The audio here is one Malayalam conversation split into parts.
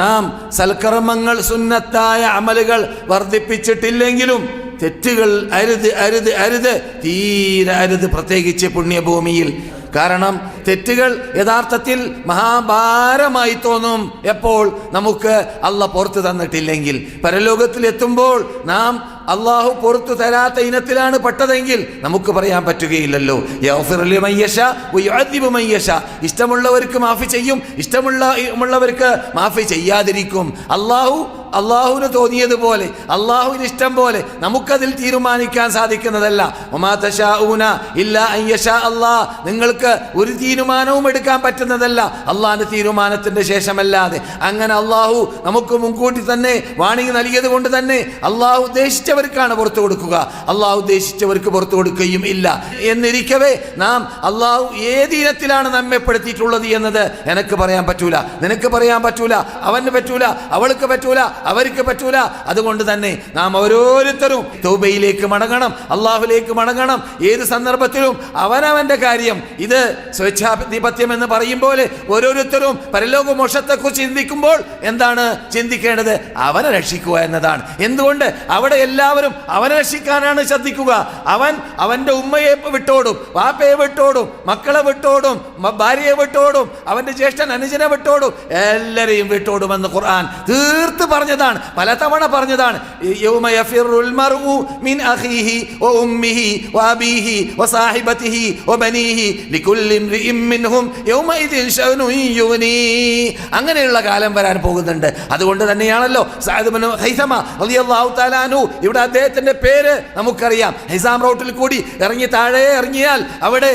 നാം സൽക്കർമ്മങ്ങൾ സുന്നത്തായ അമലുകൾ വർദ്ധിപ്പിച്ചിട്ടില്ലെങ്കിലും തെറ്റുകൾ അരുത് അരുത് അരുത് തീരെ അരുത് പ്രത്യേകിച്ച് പുണ്യഭൂമിയിൽ. കാരണം തെറ്റുകൾ യഥാർത്ഥത്തിൽ മഹാഭാരമായി തോന്നും എപ്പോൾ നമുക്ക് അല്ല പുറത്തു തന്നിട്ടില്ലെങ്കിൽ. പരലോകത്തിൽ എത്തുമ്പോൾ നാം അള്ളാഹു പുറത്തു തരാത്ത ഇനത്തിലാണ് പെട്ടതെങ്കിൽ നമുക്ക് പറയാൻ പറ്റുകയില്ലല്ലോ. ഇഷ്ടമുള്ളവർക്ക് മാഫി ചെയ്യും ഇഷ്ടമുള്ള ഉള്ളവർക്ക് മാഫി ചെയ്യാതിരിക്കും അള്ളാഹു അള്ളാഹുവിന് തോന്നിയതുപോലെ അള്ളാഹുവിന് ഇഷ്ടം പോലെ നമുക്കതിൽ തീരുമാനിക്കാൻ സാധിക്കുന്നതല്ല. ഒമാ തശാഊന ഇല്ല അൻ യശാ അല്ലാഹ് നിങ്ങൾക്ക് ഒരു തീരുമാനവും എടുക്കാൻ പറ്റുന്നതല്ല. അള്ളാഹിന്റെ തീരുമാനത്തിന്റെ ശേഷമല്ലാതെ. അങ്ങനെ അള്ളാഹു നമുക്ക് മുൻകൂട്ടി തന്നെ വാണിംഗ് നൽകിയത് കൊണ്ട് തന്നെ അള്ളാഹു ഉദ്ദേശിച്ചവർക്കാണ് പുറത്തു കൊടുക്കുക. അള്ളാഹു ഉദ്ദേശിച്ചവർക്ക് പുറത്തു കൊടുക്കുകയും ഇല്ല. എന്നിരിക്കവേ നാം അള്ളാഹു ഏത് ഇനത്തിലാണ് നമ്മെ പെടുത്തിയിട്ടുള്ളത് എന്നത് എനിക്ക് പറയാൻ പറ്റൂല. നിനക്ക് പറയാൻ പറ്റൂല. അവന് പറ്റൂല. അവൾക്ക് പറ്റൂല. അവർക്ക് പറ്റൂല. അതുകൊണ്ട് തന്നെ നാം ഓരോരുത്തരും തൗബയിലേക്ക് മടങ്ങണം അള്ളാഹുലേക്ക് മടങ്ങണം. ഏത് സന്ദർഭത്തിലും അവനവന്റെ കാര്യം ഇത് സ്വേച്ഛാധിപത്യം എന്ന് പറയും പോലെ ഓരോരുത്തരും പരലോക മോക്ഷത്തെക്കുറിച്ച് ചിന്തിക്കുമ്പോൾ എന്താണ് ചിന്തിക്കേണ്ടത്? അവനെ രക്ഷിക്കുക എന്നതാണ്. എന്തുകൊണ്ട്? അവിടെ എല്ലാവരും അവനെ രക്ഷിക്കാനാണ് ശ്രദ്ധിക്കുക. അവൻ അവന്റെ ഉമ്മയെ വിട്ടോടും വാപ്പയെ വിട്ടോടും മക്കളെ വിട്ടോടും ഭാര്യയെ വിട്ടോടും അവന്റെ ജ്യേഷ്ഠൻ അനുജനെ വിട്ടോടും എല്ലാവരെയും വിട്ടോടുമെന്ന് ഖുർആൻ തീർത്ത് പറഞ്ഞതാണ് പലതവണ പറഞ്ഞതാണ്. അങ്ങനെയുള്ള കാലം വരാൻ പോകുന്നുണ്ട്. അതുകൊണ്ട് തന്നെയാണല്ലോ ഇവിടെ അദ്ദേഹത്തിന്റെ പേര് നമുക്കറിയാം. ഹൈസാം റോട്ടിൽ കൂടി ഇറങ്ങി താഴെ ഇറങ്ങിയാൽ അവിടെ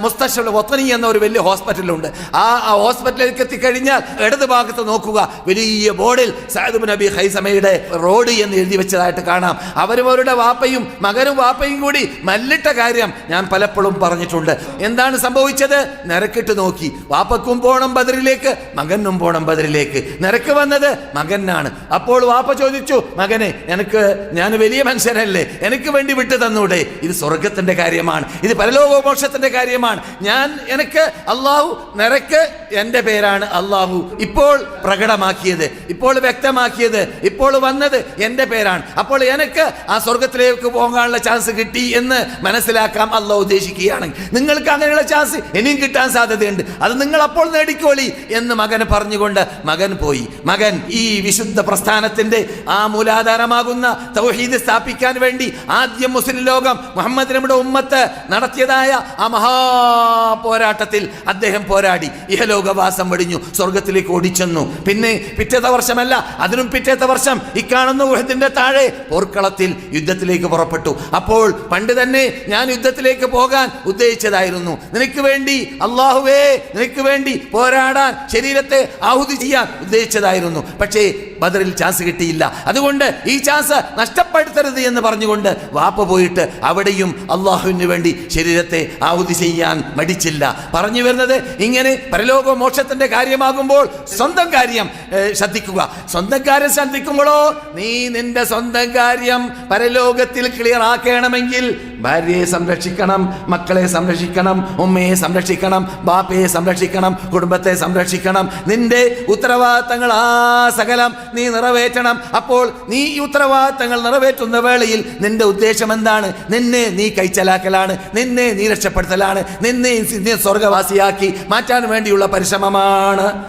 മുസ്തഷൽ ഒത്തനി എന്ന ഒരു വലിയ ഹോസ്പിറ്റലുണ്ട്. ആ ഹോസ്പിറ്റലിലേക്ക് എത്തിക്കഴിഞ്ഞാൽ ഇടത് ഭാഗത്ത് നോക്കുക വലിയ ബോർഡിൽ ഇബ്നു നബി ഹൈസമയുടെ റോഡ് എന്ന് എഴുതി വെച്ചതായിട്ട് കാണാം. അവരും അവരുടെ വാപ്പയും മകനും വാപ്പയും കൂടി മല്ലിട്ട കാര്യം ഞാൻ പലപ്പോഴും പറഞ്ഞിട്ടുണ്ട്. എന്താണ് സംഭവിച്ചത്? നിരക്കിട്ട് നോക്കി. വാപ്പക്കും പോണം ബദറിലേക്ക് മകനും പോണം ബദറിലേക്ക്. നിരക്ക് വന്നത് മകനാണ്. അപ്പോൾ വാപ്പ ചോദിച്ചു മകനെ എനിക്ക് ഞാൻ വലിയ മനുഷ്യനല്ലേ എനിക്ക് വേണ്ടി വിട്ടു തന്നൂടെ? ഇത് സ്വർഗത്തിന്റെ കാര്യമാണ്. ഇത് പരലോകമോക്ഷത്തിന്റെ കാര്യമാണ്. ഞാൻ എനിക്ക് അള്ളാഹു നിരക്ക് എന്റെ പേരാണ് അള്ളാഹു. ഇപ്പോൾ പ്രകടമാക്കിയത്. ഇപ്പോൾ വ്യക്തമാക്കിയത് ഇപ്പോൾ വന്നത് എന്റെ പേരാണ്. അപ്പോൾ എനിക്ക് ആ സ്വർഗത്തിലേക്ക് പോകാനുള്ള ചാൻസ് കിട്ടി എന്ന് മനസ്സിലാക്കാം അള്ളാഹ് ഉദ്ദേശിക്കുകയാണെങ്കിൽ നിങ്ങൾക്ക് അങ്ങനെയുള്ള ചാൻസ് ഇനിയും കിട്ടാൻ സാധ്യതയുണ്ട്. അത് നിങ്ങൾ അപ്പോൾ നേടിക്കോളി എന്ന് മകന് പറഞ്ഞുകൊണ്ട് മകൻ പോയി. മകൻ ഈ വിശുദ്ധ പ്രസ്ഥാനത്തിന്റെ ആ മൂലാധാരമാകുന്ന തൗഹീദ് സ്ഥാപിക്കാൻ വേണ്ടി ആദ്യം മുസ്ലിം ലോകം മുഹമ്മദ് നബിയുടെ ഉമ്മത്ത് നടത്തിയതായ ആ മഹാ പോരാട്ടത്തിൽ അദ്ദേഹം പോരാടി. ഇഹലോകവാസം വെടിഞ്ഞു സ്വർഗത്തിലേക്ക് ഓടിച്ചെന്നു. പിന്നെ പിറ്റേത വർഷമല്ല അതിനും പിറ്റേത്തെ വർഷം ഇക്കാണുന്ന ഊഹത്തിന്റെ താഴെ പോർക്കളത്തിൽ യുദ്ധത്തിലേക്ക് പുറപ്പെട്ടു. അപ്പോൾ പണ്ട് തന്നെ ഞാൻ യുദ്ധത്തിലേക്ക് പോകാൻ ഉദ്ദേശിച്ചതായിരുന്നു. നിനക്ക് വേണ്ടി അള്ളാഹുവേ നിനക്ക് വേണ്ടി പോരാടാൻ ശരീരത്തെ ആഹുതി ചെയ്യാൻ ഉദ്ദേശിച്ചതായിരുന്നു. പക്ഷേ ബദറിൽ ചാൻസ് കിട്ടിയില്ല. അതുകൊണ്ട് ഈ ചാൻസ് നഷ്ടപ്പെടുത്തരുത് എന്ന് പറഞ്ഞുകൊണ്ട് വാപ്പ പോയിട്ട് അവിടെയും അള്ളാഹുവിന് വേണ്ടി ശരീരത്തെ ആഹുതി ചെയ്യാൻ മടിച്ചില്ല. പറഞ്ഞു വരുന്നത് ഇങ്ങനെ പരലോക മോക്ഷത്തിന്റെ കാര്യമാകുമ്പോൾ സ്വന്തം കാര്യം ശ്രദ്ധിക്കുക. സ്വന്തം കാര്യം ശ്രദ്ധിക്കുമ്പോഴോ നീ നിന്റെ സ്വന്തം കാര്യം പരലോകത്തിൽ ക്ലിയർ ആക്കണമെങ്കിൽ ഭാര്യയെ സംരക്ഷിക്കണം മക്കളെ സംരക്ഷിക്കണം ഉമ്മയെ സംരക്ഷിക്കണം ബാപ്പയെ സംരക്ഷിക്കണം കുടുംബത്തെ സംരക്ഷിക്കണം. നിന്റെ ഉത്തരവാദിത്തങ്ങൾ ആ സകലം നീ നിറവേറ്റണം. അപ്പോൾ നീ ഈ ഉത്തരവാദിത്തങ്ങൾ നിറവേറ്റുന്ന വേളയിൽ നിന്റെ ഉദ്ദേശം എന്താണ്? നിന്നെ നീ കൈച്ചലാക്കലാണ് നിന്നെ നീ രക്ഷപ്പെടുത്തലാണ് നിന്നെ സ്വർഗവാസിയാക്കി മാറ്റാൻ വേണ്ടിയുള്ള പരിശ്രമമാണ്.